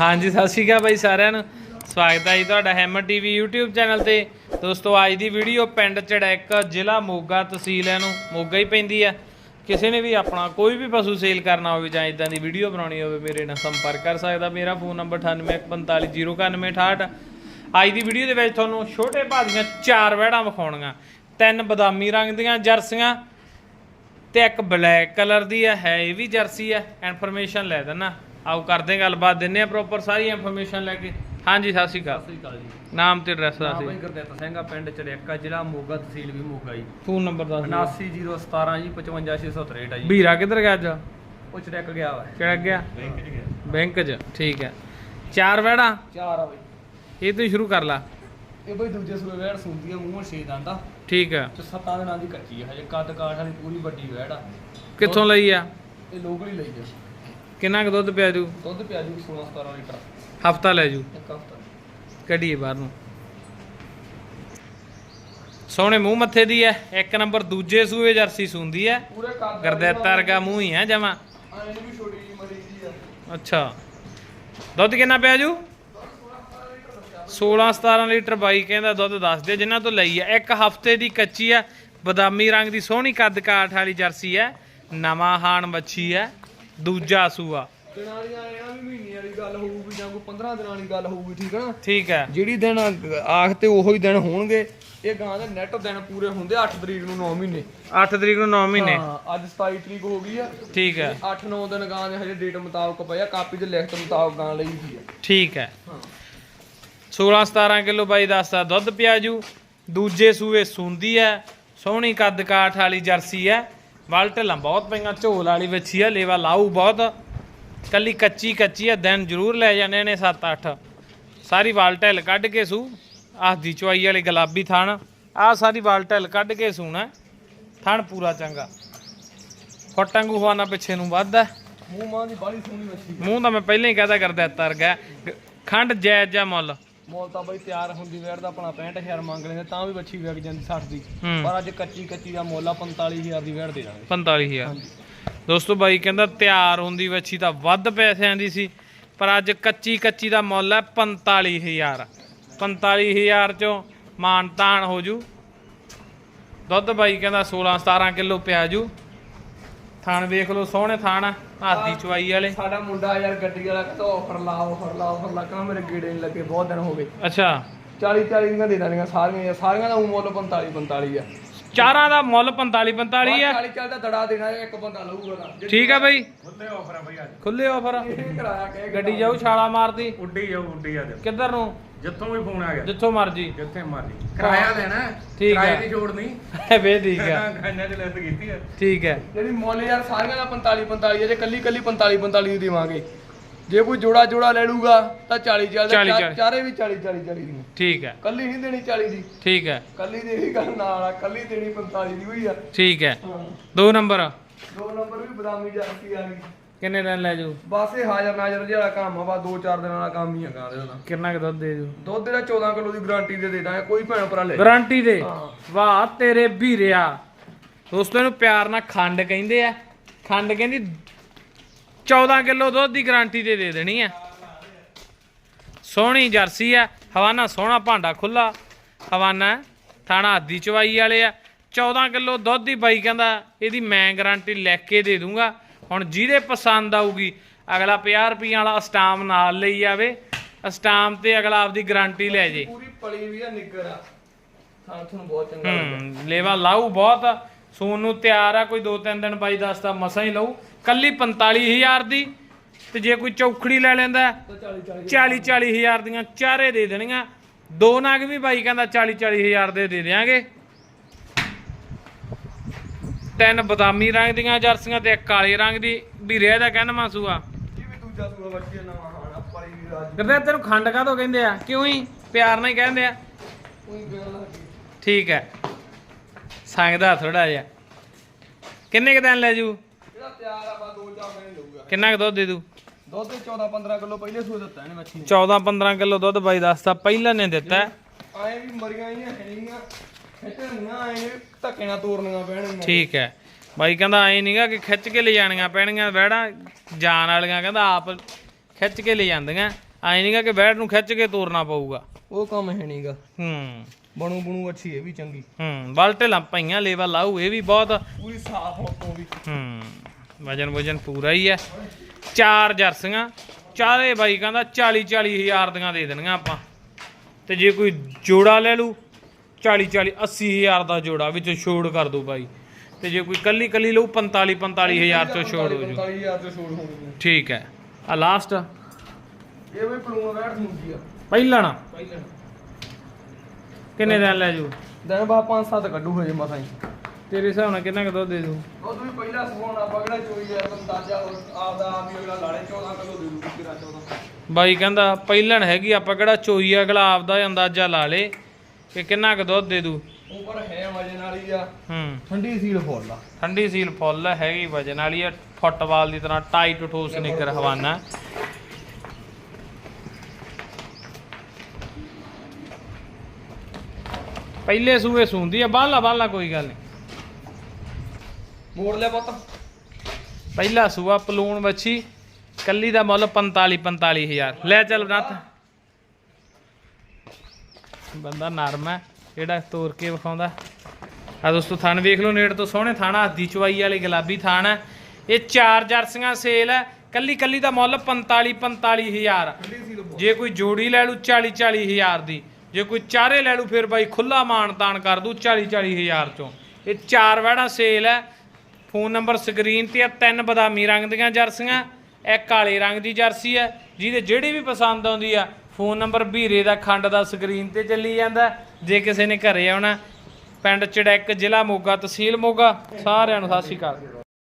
ਹਾਂਜੀ, ਸਤਿ ਸ਼੍ਰੀ ਅਕਾਲ ਬਾਈ ਸਾਰਿਆਂ ਨੂੰ। ਸਵਾਗਤ ਹੈ ਜੀ ਤੁਹਾਡਾ ਹੈਮਰ ਟੀਵੀ YouTube ਚੈਨਲ ਤੇ। ਦੋਸਤੋ, ਅੱਜ ਦੀ ਵੀਡੀਓ ਪਿੰਡ ਚੜੈਕ, ਜ਼ਿਲ੍ਹਾ ਮੋਗਾ ਤਹਿਸੀਲ ਹੈ ਨੂੰ ਮੋਗਾ ਹੀ ਪੈਂਦੀ ਆ। ਕਿਸੇ ਨੇ ਵੀ ਆਪਣਾ ਕੋਈ ਵੀ ਪਸ਼ੂ ਸੇਲ ਕਰਨਾ ਹੋਵੇ ਜਾਂ ਇਦਾਂ ਦੀ ਵੀਡੀਓ ਬਣਾਉਣੀ ਹੋਵੇ, ਮੇਰੇ ਨਾਲ ਸੰਪਰਕ ਕਰ ਸਕਦਾ। ਮੇਰਾ ਫੋਨ ਨੰਬਰ 9845099168 ਅੱਜ ਦੀ ਵੀਡੀਓ ਦੇ ਵਿੱਚ ਤੁਹਾਨੂੰ ਛੋਟੇ ਭਾਅ ਦੀਆਂ ਚਾਰ ਵਹਿੜਾਂ ਵਿਖਾਉਣੀਆਂ। ਤਿੰਨ ਬਦਾਮੀ ਰੰਗ ਦੀਆਂ ਜਰਸੀਆਂ ਤੇ ਇੱਕ ਬਲੈਕ ਕਲਰ ਦੀ ਹੈ ਇਹ ਵੀ ਜਰਸੀ ਹੈ ਇਨਫੋਰਮੇਸ਼ਨ ਲੈ ਦੇਣਾ ਆਓ ਕਰਦੇ ਹਾਂ ਗੱਲਬਾਤ ਦਿੰਨੇ ਆ ਪ੍ਰੋਪਰ ਸਾਰੀ ਇਨਫੋਰਮੇਸ਼ਨ ਲੈ ਕੇ। ਹਾਂਜੀ ਸਤਿ ਸ਼੍ਰੀ ਅਕਾਲ। ਸਤਿ ਸ਼੍ਰੀ ਅਕਾਲ ਜੀ। ਨਾਮ ਤੇ ਐਡਰੈਸ ਦੱਸ ਨਾਮ ਦਿਓ ਭਾਈ ਗੁਰਦਿੱਤ ਸਿੰਘ ਆ ਪਿੰਡ ਚੜਿਆਕਾ ਜ਼ਿਲ੍ਹਾ ਮੋਗਾ ਤਹਿਸੀਲ ਵੀ ਮੋਗਾ ਜੀ। ਫੋਨ ਨੰਬਰ ਦੱਸ ਦਿਓ। 79017 ਜੀ 55663 ਆ ਜੀ। ਵੀਰਾ ਕਿੱਧਰ ਗਿਆ ਅੱਜ? ਉਹ ਚੜਿਆਕ ਗਿਆ ਵਾ। ਕਿਹੜਾ ਗਿਆ? ਬੈਂਕ 'ਚ ਗਿਆ। ਬੈਂਕ 'ਚ ਠੀਕ ਹੈ। ਚਾਰ ਵਹਿੜਾਂ? ਚਾਰ ਆ ਬਈ। ਇਹ ਤੋਂ ਸ਼ੁਰੂ ਕਰ ਲਾ। ਇਹ ਬਈ ਦੂਜੇ ਸੂਏ ਵੇੜ ਸੁੰਦੀ ਆ ਮੂੰਹ ਛੇ ਦੰਦਾ ਠੀਕ ਹੈ। ਤੇ ਸੱਤਾਂ ਦਿਨਾਂ ਦੀ ਕੱਚੀ ਆ ਹਜੇ ਕੱਦ ਕਾਠ ਵਾਲੀ ਪੂਰੀ ਵੱਡੀ ਵੇੜ ਆ। ਕਿੱਥੋਂ ਲਈ ਆ? ਇਹ ਲੋਕਲ ਹੀ ਲਈ ਆ। ਕਿੰਨਾ ਕੁ ਦੁੱਧ ਪਿਆ ਜੂ? ਦੁੱਧ ਪਿਆ ਜੀ 16 17 ਲੀਟਰ। ਹਫਤਾ ਲੈ ਜੂ? ਇੱਕ ਹਫਤਾ। ਕੱਢੀਏ ਬਾਹਰ ਨੂੰ। ਸੋਹਣੇ ਮੂੰਹ ਮੱਥੇ ਦੀ ਐ। ਇੱਕ ਨੰਬਰ ਦੂਜੇ ਸੂਏ ਜਰਸੀ ਸੁੰਦੀ ਐ। ਪੂਰੇ ਕੱਦ ਗਰਦੈਤਾ ਵਰਗਾ ਮੂੰਹ ਹੀ ਐ ਜਮਾ। ਆਏ ਵੀ ਛੋਟੀ ਜੀ ਮਰੀ ਜੀ ਆ ਅੱਛਾ। ਦੁੱਧ ਕਿੰਨਾ ਪਿਆ ਜੂ? 16 17 ਲੀਟਰ ਬਾਈ ਕਹਿੰਦਾ ਦੁੱਧ ਦੱਸ ਦੇ ਜਿਨ੍ਹਾਂ ਤੋਂ ਲਈ ਐ। ਇੱਕ ਹਫ਼ਤੇ ਦੀ ਕੱਚੀ ਐ। ਬਦਾਮੀ ਰੰਗ ਦੀ ਸੋਹਣੀ ਕੱਦ ਕਾਠ ਵਾਲੀ ਜਰਸੀ ਐ। ਨਵਾਂ ਹਾਣ ਮੱਛੀ ਐ। ਦੂਜਾ ਸੂਆ ਦਿਨਾਂ ਦੀਆਂ ਇਹਨਾਂ ਵੀ ਮਹੀਨੇ ਵਾਲੀ ਗੱਲ ਹੋਊਗੀ ਜਾਂ ਕੋਈ 15 ਦਿਨਾਂ ਵਾਲੀ ਗੱਲ ਹੋਊਗੀ ਠੀਕ ਹੈ ਨਾ? ਠੀਕ ਐ ਜਿਹੜੀ ਦਿਨ ਆਖ ਤੇ ਉਹੋ ਹੀ ਦਿਨ ਹੋਣਗੇ। ਇਹ ਗਾਂ ਦੇ ਨੈਟ ਦਿਨ ਪੂਰੇ ਹੁੰਦੇ 8 ਤਰੀਕ ਨੂੰ 9 ਮਹੀਨੇ। 8 ਤਰੀਕ ਨੂੰ 9 ਮਹੀਨੇ। ਹਾਂ ਅੱਜ 27 ਤਰੀਕ ਹੋ ਗਈ ਆ। ਠੀਕ ਐ 8-9 ਦਿਨ ਗਾਂ ਦੇ ਹਜੇ ਡੇਟ ਮੁਤਾਬਕ ਪਏ ਆ ਕਾਪੀ ਤੇ ਲਿਖਤ ਮੁਤਾਬਕ ਗਾਂ ਲਈ ਦੀ ਆ। ਠੀਕ ਐ ਹਾਂ। 16 17 ਕਿਲੋ ਬਾਈ ਦੱਸਦਾ ਦੁੱਧ ਪਿਆਜੂ। ਦੂਜੇ ਸੂਏ ਸੁੰਦੀ ਐ ਸੋਹਣੀ ਕੱਦ ਕਾਠ ਵਾਲੀ ਜਰਸੀ ਐ ਵੱਲ ਢਿੱਲਾਂ ਬਹੁਤ ਪਈਆਂ ਝੋਲ ਵਾਲੀ ਵੱਛੀ ਐ ਲੇਵਾ ਲਾਊ ਬਹੁਤ। ਕੱਲੀ ਕੱਚੀ ਕੱਚੀ ਐ ਦਿਨ ਜ਼ਰੂਰ ਲੈ ਜਾਂਦੇ ਨੇ 7-8 ਸਾਰੀ ਵਾਲ ਢਿੱਲ ਕੱਢ ਕੇ ਸੂ ਆਹ ਦੀ ਚੁਆਈ ਵਾਲੇ ਗੁਲਾਬੀ ਥਣ। ਆਹ ਸਾਰੀ ਵਾਲ ਢਿੱਲ ਕੱਢ ਕੇ ਸੂਣਾ ਥਣ ਪੂਰਾ ਚੰਗਾ। ਫਟਾਂਗੂ ਹਵਾਨਾ ਪਿੱਛੇ ਨੂੰ ਵੱਧਦਾ ਮੂੰਹ ਮਾਂ ਦੀ ਬਾਲੀ ਸੋਹਣੀ ਮੱਛੀ ਮੂੰਹ ਤਾਂ ਮੈਂ ਪਹਿਲਾਂ ਹੀ ਕਹਦਾ ਕਰਦਾ ਤਰ ਗਿਆ। ਖੰਡ ਜਾਇਜ਼ ਜਾਂ ਮੁੱਲ। ਮੋਲ ਤਾਂ ਬਈ ਤਿਆਰ ਹੁੰਦੀ ਵੇੜ ਦਾ ਆਪਣਾ 65000 ਮੰਗ ਲੈਂਦੇ ਤਾਂ ਵੀ ਬੱਚੀ ਵਿਕ ਜਾਂਦੀ 60 ਦੀ। ਹੂੰ। ਪਰ ਅੱਜ ਕੱਚੀ ਕੱਚੀ ਦਾ ਮੁੱਲ ਆ 45000 ਦੀ ਵੇੜ ਦੇ ਦਾਂਗੇ। 45000 ਹਾਂਜੀ। ਦੋਸਤੋ ਬਾਈ ਕਹਿੰਦਾ ਤਿਆਰ ਹੁੰਦੀ ਵੱਛੀ ਤਾਂ ਵੱਧ ਪੈਸਿਆਂ ਦੀ ਸੀ ਪਰ ਅੱਜ ਕੱਚੀ ਕੱਚੀ ਦਾ ਮੁੱਲ ਹੈ 45000 45000 ਚੋਂ ਮਾਨ ਤਾਨ ਹੋ ਜੂ। ਦੁੱਧ ਬਾਈ ਕਹਿੰਦਾ 16 17 ਕਿਲੋ ਪਿਆ ਜੂ। ਥਾਣ ਵੇਖ ਲਓ ਸੋਹਣੇ ਥਾਣ ਆ, ਹਾਥੀ ਚਵਾਈ ਵਾਲੇ। ਸਾਡਾ ਮੁੰਡਾ ਯਾਰ ਗੱਡੀ ਵਾਲਾ ਕਹਿੰਦਾ ਆਫਰ ਲਾ ਆਫਰ ਲਾ ਆਫਰ ਲਾ ਕਹਿੰਦਾ ਮੇਰੇ ਗੇੜੇ ਨਹੀਂ ਲੱਗੇ ਬਹੁਤ ਦਿਨ ਹੋ ਗਏ। ਅੱਛਾ। 40 40 ਦੀਆਂ ਦੇ ਦਾਂਗੇ ਸਾਰੀਆਂ ਯਾਰ, ਸਾਰੀਆਂ ਦਾ ਮੁੱਲ 45 45 ਆ। ਚਾਰਾਂ ਦਾ ਮੁੱਲ 45 45 ਆ। 40 40 ਦਾ ਦੜਾ ਦੇਣਾ ਇੱਕ ਬੰਦਾ ਲਊਗਾ ਠੀਕ ਆ ਬਾਈ। ਖੁੱਲੇ ਆਫਰ ਆ ਬਈ ਅੱਜ। ਖੁੱਲੇ ਆਫਰ ਇਹ ਕਰਾਇਆ ਕਹੇ ਗੱਡੀ ਜਾਊ ਛਾਲਾ ਮਾਰਦੀ। ਉੱਡੀ ਜਾਓ ਉੱਡੀ ਆ। ਕਿੱਧਰ ਨੂੰ? ਜਿੱਥੋਂ ਵੀ ਫੋਨ ਆ ਗਿਆ। ਜਿੱਥੋਂ ਮਰਜ਼ੀ। ਜਿੱਥੇ ਮਰਜ਼ੀ। ਕਿਰਾਇਆ ਦੇਣਾ ਠੀਕ ਹੈ। ਕਿਰਾਏ ਦੀ ਜੋੜ ਨਹੀਂ। ਵੇ ਠੀਕ ਆ ਗਾਈਆਂ ਚ ਲਿਸਟ ਕੀਤੀ ਹੈ। ਠੀਕ ਹੈ। ਜਿਹੜੀ ਮੁੱਲ ਯਾਰ ਸਾਰੀਆਂ ਦਾ 45 45 ਜੇ ਕੱਲੀ ਕੱਲੀ 45 45 ਦੀ ਦੇਵਾਂਗੇ। ਜੇ ਕੋਈ ਜੋੜਾ ਜੋੜਾ ਲੈ ਲੂਗਾ ਤਾਂ 40 40 40, ਚਾ- ਚਾਰੇ ਵੀ 40 40 40 ਦੀ ਠੀਕ ਹੈ। ਕੱਲੀ ਨਹੀਂ ਦੇਣੀ 40 ਦੀ। ਠੀਕ ਹੈ। ਕੱਲੀ ਦੇ ਵੀ ਗੱਲ ਨਾਲ ਆ ਕੱਲੀ ਦੇਣੀ 45 ਦੀ ਹੋਈ ਆ। ਠੀਕ ਹੈ। ਹਾਂ। ਦੋ ਨੰਬਰ ਦੋ ਨੰਬਰ ਵੀ ਬਦਾਮੀ ਜਾਤੀ ਆ ਗਈ। ਕਿੰਨੇ ਦਿਨ ਲੈ ਜੂ ਬਸ ਇਹ ਹਾਜ਼ਰ ਨਾਜ਼ਰ ਜਿਹੜਾ ਕੰਮ ਆ ਬਾ ਦੋ ਚਾਰ ਦਿਨਾਂ ਦਾ ਕੰਮ ਹੀ ਹੈਗਾ ਉਹਦਾ ਕਿੰਨਾ ਕੁ ਦੁੱਧ ਦੇ ਜੂ ਦੁੱਧ ਦਾ 14 ਕਿਲੋ ਦੀ ਗਾਰੰਟੀ ਦੇ ਦੇ ਦਾਂਗੇ ਕੋਈ ਭੈਣ ਭਰਾ ਲੈ ਗਾਰੰਟੀ ਦੇ। ਵਾਹ ਤੇਰੇ ਵੀਰਿਆ। ਦੋਸਤੋ ਇਹਨੂੰ ਪਿਆਰ ਨਾਲ ਖੰਡ ਕਹਿੰਦੇ ਆ। ਖੰਡ ਕਹਿੰਦੀ 14 ਕਿਲੋ ਦੁੱਧ ਦੀ ਗਾਰੰਟੀ ਤੇ ਦੇ ਦੇਣੀ ਆ। ਸੋਹਣੀ ਜਰਸੀ ਆ। ਹਵਾਨਾ ਸੋਹਣਾ ਭਾਂਡਾ ਖੁੱਲਾ ਹਵਾਨਾ ਥਾਣਾ ਹੱਦੀ ਚਵਾਈ ਵਾਲੇ ਆ। 14 ਕਿਲੋ ਦੁੱਧ ਦੀ ਬਾਈ ਕਹਿੰਦਾ ਇਹਦੀ ਮੈਂ ਗਾਰੰਟੀ ਲਿਖ ਕੇ ਦੇ ਦੂੰਗਾ। ਹੁਣ ਜਿਹਦੇ ਪਸੰਦ ਆਊਗੀ ਅਗਲਾ 50 ਰੁਪਈਆਂ ਵਾਲਾ ਸਟਾਮ ਨਾਲ ਲਈ ਜਾਵੇ ਸਟਾਮ ਤੇ ਅਗਲਾ ਆਪਦੀ ਗਾਰੰਟੀ ਲੈ ਜੇ। ਪੂਰੀ ਪਲੀ ਵੀ ਆ ਨਿੱਗਰ ਆ। ਤੁਹਾਨੂੰ ਬਹੁਤ ਚੰਗਾ ਲੱਗਾ ਹੂੰ ਲੇਵਾ ਲਾਊ ਬਹੁਤ। ਸੂਣ ਨੂੰ ਤਿਆਰ ਆ ਕੋਈ 2-3 ਦਿਨ ਬਾਈ ਦੱਸਦਾ ਮਸਾਂ ਹੀ ਲਊ। ਕੱਲੀ 45000 ਦੀ ਤੇ ਜੇ ਕੋਈ ਚੌਖੜੀ ਲੈ ਲੈਂਦਾ ਤਾਂ 40 40 40 40000 ਦੀਆਂ ਚਾਰੇ ਦੇ ਦੇਣੀਆਂ। ਦੋ ਨਗ ਵੀ ਬਾਈ ਕਹਿੰਦਾ 40 40000 ਦੇ ਦੇ ਦੇਾਂਗੇ ਤਿੰਨ ਬਦਾਮੀ ਰੰਗ ਦੀਆਂ ਜਰਸੀਆਂ ਤੇ ਇੱਕ ਕਾਲੇ ਰੰਗ ਦੀ। ਵੀਰੇ ਦਾ ਕਹਿਣਾ ਮਾਸੂਆ ਇਹ ਵੀ ਦੂਜਾ ਸੂਆ ਬੱਚੀ ਆ। ਨਵਾਂ ਹਾਣਾ ਪਲੀ ਵੀ ਰਾਜ ਕਰਦੇ ਤੈਨੂੰ ਖੰਡ ਕਾਹਤੋਂ ਕਹਿੰਦੇ ਆ? ਕਿਉਂ ਹੀ? ਪਿਆਰ ਨਾਲ ਹੀ ਕਹਿੰਦੇ ਆ। ਕੋਈ ਗੱਲ ਲੱਗੀ ਠੀਕ ਹੈ। ਸੰਗਦਾ ਥੋੜਾ ਜਿਹਾ। ਕਿੰਨੇ ਕ ਦਿਨ ਲੈ ਜੂ? ਜਿਹੜਾ ਤਿਆਰ ਆ ਬਾ ਦੋ ਚਾਰ ਦਿਨ ਲਊਗਾ ਕਿੰਨਾ ਕੁ ਦੁੱਧ ਦੇ ਦੂ? ਦੁੱਧ 14 15 ਕਿਲੋ ਪਹਿਲੇ ਸੂਏ ਦਿੱਤਾ ਇਹਨੇ ਮੱਛੀ ਨੇ। 14 15 ਕਿਲੋ ਦੁੱਧ ਬਾਈ ਦੱਸਦਾ ਪਹਿਲਾਂ ਨੇ ਦਿੱਤਾ। ਹੈ। ਆਏ ਵੀ ਮਰੀਆਂ ਹੀ ਹੈਣੀਆਂ ਖਿੱਚਣੀਆਂ ਆਏ ਧੱਕੇ ਨਾਲ ਤੋੜਨੀਆਂ ਪੈਣਗੀਆਂ। ਠੀਕ ਹੈ। ਬਾਈ ਕਹਿੰਦਾ ਐ ਨਹੀਂਗਾ ਕਿ ਖਿੱਚ ਕੇ ਲੈ ਜਾਣੀਆਂ ਪੈਣਗੀਆਂ ਵਹਿੜਾਂ ਜਾਣ ਵਾਲੀਆਂ ਕਹਿੰਦਾ ਆਪ ਖਿੱਚ ਕੇ ਲੈ ਜਾਂਦੀਆਂ। ਐ ਨਹੀਂਗਾ ਕਿ ਬੈੜ ਨੂੰ ਖਿੱਚ ਕੇ ਤੋਰਨਾ ਪਊਗਾ। ਉਹ ਕੰਮ ਹੈ ਨਹੀਂਗਾ ਹੂੰ। ਬਣੂ ਬਣੂ ਅੱਛੀ ਇਹ ਵੀ ਚੰਗੀ। ਹੂੰ ਬਲਟੇ ਪਈਆਂ ਲੇਵਾ ਲਾਊ ਇਹ ਵੀ ਬਹੁਤ। ਪੂਰੀ ਸਾਫ਼ ਹੋ ਵੀ। ਹੂੰ ਵਜਨ ਵਜਨ ਪੂਰਾ ਹੀ ਹੈ। ਚਾਰ ਜਰਸੀਆਂ ਚਾਰੇ ਬਾਈ ਕਹਿੰਦਾ 40 40 ਹਜ਼ਾਰ ਦੀਆਂ ਦੇ ਦੇਣੀਆਂ ਆਪਾਂ। ਤੇ ਜੇ ਕੋਈ ਜੋੜਾ ਲੈ ਲੂ 40 40 80 ਹਜ਼ਾਰ ਦਾ ਜੋੜਾ ਵਿੱਚੋਂ ਛੋੜ ਕਰ ਦੋ ਬਾਈ। ਤੇ ਜੇ ਕੋਈ ਕੱਲੀ ਕੱਲੀ ਲਊ 45 45 ਹਜ਼ਾਰ ਚੋਂ ਛੋੜ ਹੋ ਜੂ। 45000 ਤੋਂ ਛੋੜ ਹੋਣੀ ਹੈ। ਠੀਕ ਹੈ। ਆ ਲਾਸਟ ਇਹ ਵੀ ਪਲੂਨ ਵੈਟ ਹੁੰਦੀ ਆ। ਪਹਿਲਣਾ। ਪਹਿਲਾਂ ਕਿੰਨੇ ਦਿਨ ਲੈ ਜੂ? ਦਿਨ ਬਾ 5-7 ਕੱਢੂ ਹਜੇ ਮਸਾਂ ਹੀ। ਤੇਰੇ ਹਿਸਾਬ ਨਾਲ ਕਿੰਨਾ ਕੁ ਦੁੱਧ ਦੇ ਦੂ ਉਹ ਵੀ ਪਹਿਲਾ ਆ ਬਗੜਾ ਚੋਈ ਆ ਅੰਦਾਜ਼ਾ ਆਪਦਾ ਆਪ ਹੀ ਅਗਲਾ ਲਾੜੇ 14 ਕਿਲੋ ਦੇ ਦੂ ਕਿਰਾ 14 ਬਾਈ ਕਹਿੰਦਾ ਪਹਿਲਣ ਹੈਗੀ ਆਪਾਂ ਕਿਹੜਾ ਚੋਈ ਆ ਗੁਲਾਬ ਦਾ ਅੰਦਾਜ਼ਾ ਲਾ ਲੇ। ਕਿ ਕਿੰਨਾ ਕੁ ਦੁੱਧ ਦੇ ਦੂ? ਉੱਪਰ ਹੈ ਵਜਨ ਵਾਲੀ ਆ। ਹੂੰ। ਠੰਡੀ ਸੀਲ ਫੁੱਲ ਆ। ਠੰਡੀ ਸੀਲ ਫੁੱਲ ਹੈਗੀ ਵਜਨ ਵਾਲੀ ਆ। ਫੁੱਟਬਾਲ ਦੀ ਤਰ੍ਹਾਂ ਟਾਈਟ ਠੋਸ ਨਿਕਰ ਹਵਾਨਾ। ਪਹਿਲੇ ਸੂਏ ਸੂੰਦੀ ਆ ਬਾਹਲਾ ਬਾਹਲਾ ਕੋਈ ਗੱਲ ਨਹੀਂ ਮੋੜ ਲਿਆ ਪੁੱਤ। ਪਹਿਲਾ ਸੂਆ ਪਲੂਣ ਵੱਛੀ ਕੱਲੀ ਦਾ ਮੁੱਲ 45 45000 ਲੈ ਚੱਲ ਨੱਥ। ਬੰਦਾ ਨਰਮ ਹੈ, ਜਿਹੜਾ ਤੋਰ ਕੇ ਵਿਖਾਉਂਦਾ। ਆ ਦੋਸਤੋ, ਥਣ ਵੇਖ ਲਓ, ਨੇੜ ਤੋਂ ਸੋਹਣੇ ਥਾਣਾ, ਹੱਦੀ ਚਵਾਈ ਵਾਲੀ ਗੁਲਾਬੀ ਥਾਣ ਹੈ। ਇਹ ਚਾਰ ਜਰਸੀਆਂ ਸੇਲ ਹੈ ਕੱਲੀ ਕੱਲੀ ਦਾ ਮੁੱਲ 45 45000 ਠੰਡੀ ਜੇ ਕੋਈ ਜੋੜੀ ਲੈ ਲੂ 40 40000 ਦੀ। ਜੇ ਕੋਈ ਚਾਰੇ ਲੈ ਲੂ ਫਿਰ ਬਾਈ ਖੁੱਲਾ ਮਾਨ ਤਾਨ ਕਰ ਦੂ 40 40000 ਚੋਂ। ਇਹ ਚਾਰ ਵੜਾ ਸੇਲ ਹੈ। ਫੋਨ ਨੰਬਰ ਸਕਰੀਨ ਤੇ ਆ, ਤਿੰਨ ਬਦਾਮੀ ਰੰਗ ਦੀਆਂ ਜਰਸੀਆਂ ਇਹ ਕਾਲੇ ਰੰਗ ਦੀ ਜਰਸੀ ਹੈ, ਜਿਹਦੇ ਜਿਹੜੀ ਵੀ ਪਸੰਦ ਆਉਂਦੀ ਆ ਫੋਨ ਨੰਬਰ ਵੀਰੇ ਦਾ ਖੰਡ ਦਾ ਸਕਰੀਨ ਤੇ ਚੱਲੀ ਜਾਂਦਾ। ਜੇ ਕਿਸੇ ਨੇ ਘਰੇ ਆਉਣਾ, ਪਿੰਡ ਚੜੈਕ, ਜ਼ਿਲ੍ਹਾ ਮੋਗਾ, ਤਹਿਸੀਲ ਮੋਗਾ, ਸਾਰਿਆਂ ਨੂੰ ਸਤਿ ਸ਼੍ਰੀ ਅਕਾਲ।